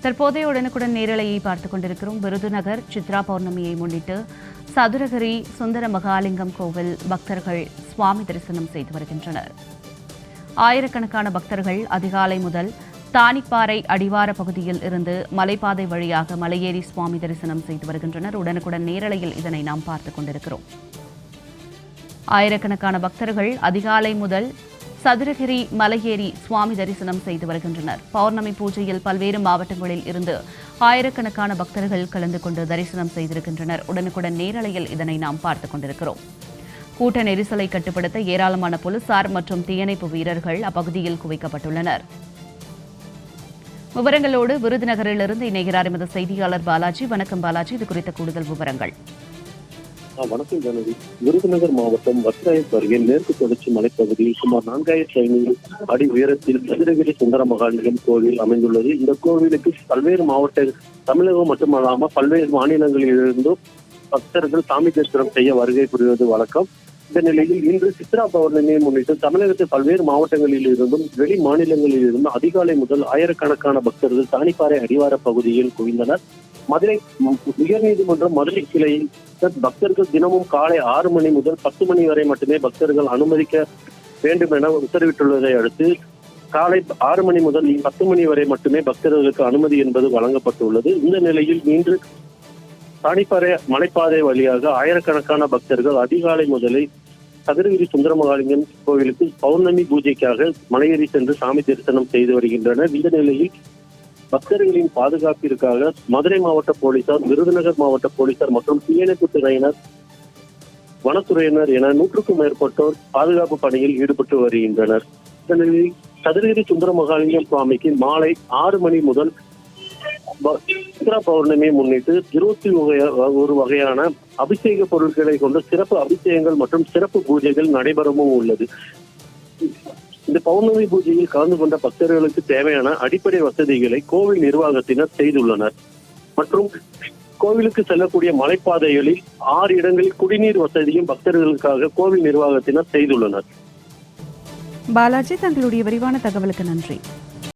தற்போதைய உடனுக்குடன் நேரலையை பார்த்துக் கொண்டிருக்கிறோம். விருதுநகர் சித்ரா பௌர்ணமியை முன்னிட்டு சதுரகிரி சுந்தர மகாலிங்கம் கோவில் பக்தர்கள் சுவாமி தரிசனம் செய்து வருகின்றனர். ஆயிரக்கணக்கான பக்தர்கள் அதிகாலை முதல் தானிப்பாறை அடிவார பகுதியில் இருந்து மலைப்பாதை வழியாக மலையேறி சுவாமி தரிசனம் செய்து வருகின்றனர். உடனுக்குடன் நேரலையில் இதனை நாம் பார்த்துக் கொண்டிருக்கிறோம். ஆயிரக்கணக்கான பக்தர்கள் அதிகாலை முதல் சதுரகிரி மலையேறி சுவாமி தரிசனம் செய்து வருகின்றனர். பௌர்ணமி பூஜையில் பல்வேறு மாவட்டங்களில் இருந்து ஆயிரக்கணக்கான பக்தர்கள் கலந்து கொண்டு தரிசனம் செய்திருக்கின்றனர். உடனுக்குடன் நேரலையில் இதனை நாம் பார்த்துக் கொண்டிருக்கிறோம். கூட்ட நெரிசலை கட்டுப்படுத்த ஏராளமான போலீசார் மற்றும் தீயணைப்பு வீரர்கள் அப்பகுதியில் குவிக்கப்பட்டுள்ளனர். விவரங்களோடு விருதுநகரிலிருந்து இணைகிறார் எமது செய்தியாளர் பாலாஜி. வணக்கம் பாலாஜி. இது குறித்த கூடுதல் விவரங்கள். வணக்கம் ஜனதி விருதுநகர் மாவட்டம் வத்தாயத் அருகே மேற்கு தொடர்ச்சி மலைப்பகுதியில் சுமார் நான்காயிரத்தி ஐநூறு அடி உயரத்தில் சதுரகிரி சுந்தர மகாலிங்கம் கோவில் அமைந்துள்ளது. இந்த கோவிலுக்கு பல்வேறு மாவட்ட தமிழகம் மட்டுமல்லாமல் பல்வேறு மாநிலங்களிலிருந்தும் பக்தர்கள் சாமி தரிசனம் செய்ய வருகை புரிவது வழக்கம். இந்த நிலையில் இன்று சித்ரா பௌர்ணமியை முன்னிட்டு தமிழகத்தில் பல்வேறு மாவட்டங்களில் இருந்தும் வெளி மாநிலங்களில் இருந்தும் அதிகாலை முதல் ஆயிரக்கணக்கான பக்தர்கள் தானிப்பாறை அடிவார பகுதியில் குவிந்தனர். மதுரை உயர்நீதிமன்றம் மதுரை கிளையில் பக்தர்கள் தினமும் காலை ஆறு மணி முதல் பத்து மணி வரை மட்டுமே பக்தர்கள் அனுமதிக்க வேண்டும் என உத்தரவிட்டுள்ளதை அடுத்து காலை ஆறு மணி முதல் பத்து மணி வரை மட்டுமே பக்தர்களுக்கு அனுமதி என்பது வழங்கப்பட்டுள்ளது. இந்த நிலையில் இன்று தானிப்பாறை மலைப்பாதை வழியாக ஆயிரக்கணக்கான பக்தர்கள் அதிகாலை முதலே சதுரகிரி சுந்தரமகாலிங்கம் கோவிலுக்கு பௌர்ணமி பூஜைக்காக மலையேறி சென்று சாமி தரிசனம் செய்து வருகின்றனர். இந்த நிலையில் பக்தர்களின் பாதுகாப்பிற்காக மதுரை மாவட்ட போலீசார் விருதுநகர் மாவட்ட போலீசார் மற்றும் தீயணைப்பு துறையினர் வனத்துறையினர் என நூற்றுக்கும் மேற்பட்டோர் பாதுகாப்பு பணியில் ஈடுபட்டு வருகின்றனர். இந்த சதுரகிரி சுந்தரமகாலிங்கம் சுவாமிக்கு மாலை ஆறு மணி முதல் சித்ரா பௌர்ணமியை முன்னிட்டு இருபத்தி ஒரு வகையான அபிஷேக பொருட்களை கொண்டு சிறப்பு அபிஷேகங்கள் மற்றும் சிறப்பு பூஜைகள் நடைபெறவும் உள்ளது. இந்த பௌர்ணமி பூஜையில் கலந்து கொண்ட பக்தர்களுக்கு தேவையான அடிப்படை வசதிகளை கோவில் நிர்வாகத்தினர் செய்துள்ளனர். மற்றும் கோவிலுக்கு செல்லக்கூடிய மலைப்பாதைகளில் ஆறு இடங்களில் குடிநீர் வசதியும் பக்தர்களுக்காக கோவில் நிர்வாகத்தினர் செய்துள்ளனர். பாலாஜி தங்களுடைய விரிவான தகவலுக்கு நன்றி.